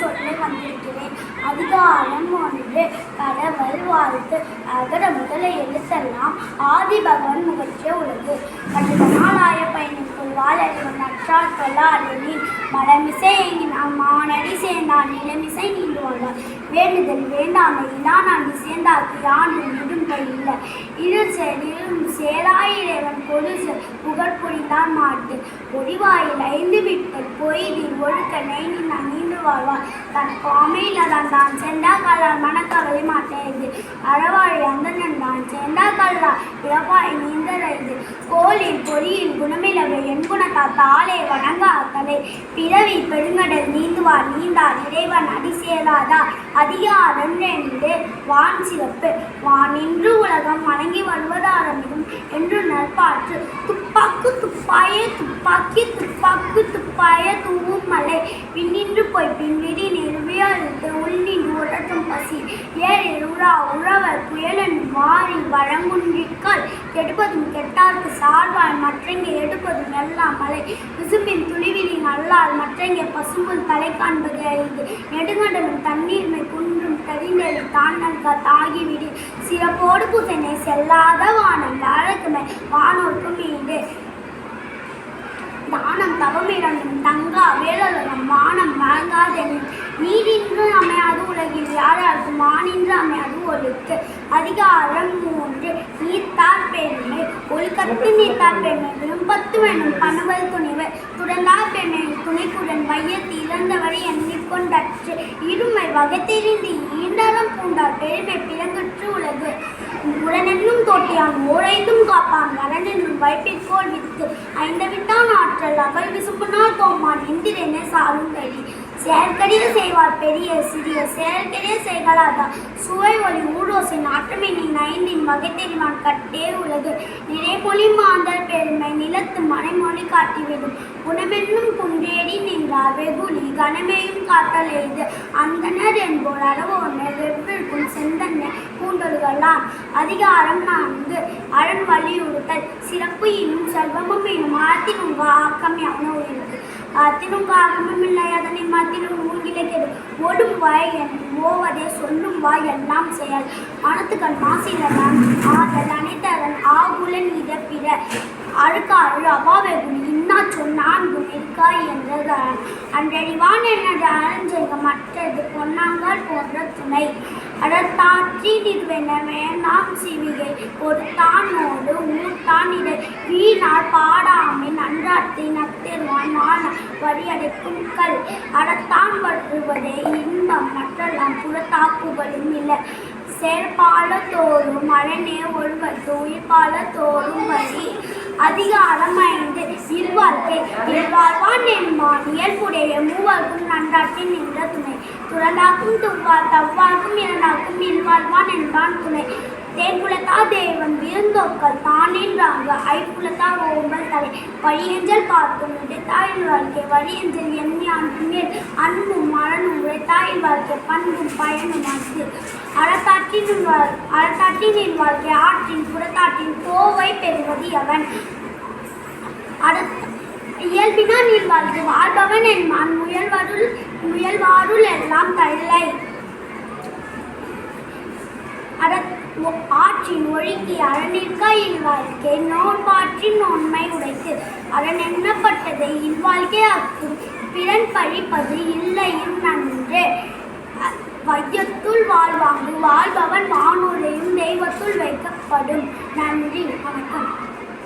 சொல்ல வந்திருக்கிறேன். அதிகாரம் ஒன்று. கடவுள் வாழ்த்து. அகர முதல எழுத்தெல்லாம் ஆதி பகவான் முகற்றே உள்ளது. கண்டித நாளாய பயணிக்குள் வாழறிவன் நற்றார் கொள்ளாதெனின் மலமிசை எங்கினான் மானடி சேர்ந்தான். நிலமிசை நீண்டு வாழ்வார் வேண்டுதல் வேண்டாமை இல்லான் சேர்ந்தாக்கு யானும் நெடும் இல்லை. இரு சேரும் சேராயிரவன் பொது புகழ் புரிந்தான் மாட்டு. பொடிவாயில் ஐந்து விட்டல் பொய்தில் ஒழுக்க நெய்தி நான் நீண்டு வாழ்வார். தன் பாமையில் தான் தான் சென்றா கல்லால் மனக்கவலை மாட்டேது. அறவாழி அந்தனன் தான் சென்றா கல்லா இறப்பாய் நீந்தரைது கோலில் பொறியில் குணமிலவை என் தாளே வணங்கா தலை பிறவி பெருங்கடல் நீந்துவார் நீந்தார் இறைவன் அடி சேராதா. அதிகாரம் ரெண்டு வான் சிறப்பு. வான் இன்று உலகம் வணங்கி வருவதாரமிகும் என்று நற்பாற்று. துப்பாக்கு துப்பாயே துப்பாக்கி துப்பாக்கு துப்பாய தூவும் மலை. பின்னின்று போய் பின்விடி நெருவியழுத்து உள்ளின் உரட்டும் பசி. ஏறி உறா உழவர் புயலன் வாரி வழங்குன்றிக்கால் கெடுப்பதும் கெட்டார்க்கு சார்வாய் மற்றங்கே எடுப்பதும் எல்லாம் மலை விசும்பின் துளிவிலின் அல்லால் மற்றங்க பசும்புல் தலை காண்பது அரிது நெடுங்கடலும் தண்ணீர்மை குன்றும் தெரிந்தது தாண்டல்க தாகிவிடு. சிறப்போடு புசனை செல்லாத வானம் வாழக்குமே வானோர்க்கும் மீது தானம் தவமிரண்டும் தங்கா வேலலகம் வானம் வழங்காதெனின் நீரின்று அமையாது உலகில் யாராருக்கும் மானின்று அமையாது ஒழுக்கு. அதிகாரம் மூன்று. நீத்தார் பெருமை ஒழுக்கத்து நீத்தார் பெண்ணை விரும்பத்து வேணும். பணுவல் துணிவு துறந்தார் பெருமை துணைக்குடன் வையத்து இறந்தவரை எண்ணிக்கொண்டற்று இருமை வகைத்தெறிந்து ஈண்டரம் பூண்டார் பெருமை பிறங்கற்று உலகு. உடனென்னும் தோட்டியான் ஓரைந்தும் காப்பான். வரனென்னும் வைப்பிற்கோள் வித்து ஐந்தவிட்டான் ஆற்றல். அவள் விசும்புனால் கோமான் எந்திரனே சாரும் கடி செயற்கரிய செய்வார் பெரிய சிறிய. செயற்கரிய செய்களாதா? சுவை ஒளி ஊடோசை. நாட்டுமை நீ வகை தெரிவான் கட்டே உலகு. நிறைமொழி மாந்தர் பெருமை. நிலத்து மனைமொழி காட்டிவிடும் குணமென்னும் குன்றேடி நின்றார் வெகுளி. கனமேயும் காத்தல் எய்து. அந்தனர் என்போர் அறவோனர் வெவ்விற்கும் செந்தன்னை பூண்டொழுகலாம் அதிகாரம் நான்கு. அரண் வலியுறுத்தல். சிறப்பு இன்னும் செல்வமும் இன்னும் ஆத்தினும் ஆக்கம் யானோ உயிருக்கு ஆத்தினும் ஆகமும் இல்லை அதனை மாத்தினும் மூங்கிலே கெடு. ஒடும் வாய் ஓவ சொல்லும் வாய் எல்லாம் செயல். மனத்துக்கள் மாசிலதான் ஆதல் அனைத்ததன் ஆகுலன் இதப்பிற அழுக்காறு அவாவெகுனி இன்னா சொன்னான் இருக்காய் என்றதான் அன்றறிவான் எனது அரஞ்சங்க மற்றது பொன்னாங்கால் போன்ற துணை. அடத்தாற்றி நிறுவன வேண்டாம் சிவிகை பொறுத்தானோடு ஊர்த்தான் இதை வீணால் பாடாமை நன்றாத்தை வரியடைக்கும் கல் அறத்தான் வருவதே இன்பம் மற்றெல்லாம் புறத்தாக்குவதும் இல்லை. செயற்பால தோறும் அரணே ஒருவர் தொழிற்பால தோறும் வழி அதிகாரம் ஐந்து. இல்வாழ்க்கை. இல்வாழ்வான் என்பான். இயல்புடைய மூவர்க்கும் நன்றாற்றின் நின்ற துணை. துறந்தாக்கும் துவ்வார் தவ்வார்க்கும் இரண்டாக்கும் இல்வாழ்வான் என்பான் துணை. தேவன் விருந்தோக்கள் தானின்றாங்க ஐப்புலத்தா ஓம்பல் தலை. வழியஞ்சல் பார்க்கும் இடைத்தாயின் வாழ்க்கை. வழியஞ்சல் எண்ணியான் மேல் அன்பும் மரணும் உழைத்தாயின் வாழ்க்கை. பண்பும் பயனும் அன்று அறத்தாற்றின் வாழ் அறத்தாற்றின் வாழ்க்கை. ஆற்றின் புறத்தாற்றின் கோவை பெறுவது எவன் அடுத்த இயல்பினான் வாழ்க்கை. வாழ்பவன் என்பான் முயல்வருள் முயல்வாருள் எல்லாம் தள்ளை ஆற்றின் ஒழுக்கி அறநிற்கா இல்வாழ்க்கை நோன்பாற்றின் நோன்மை உடைத்து. அரண் எண்ணப்பட்டதை இல்வாழ்க்கை அக்கும் பிறன் பழிப்பது இல்லையும் நன்று. வையத்துள் வாழ்வாங்கு. வாழ்பவன் வானூரையும் தெய்வத்துள் வைக்கப்படும். நன்றி வணக்கம்.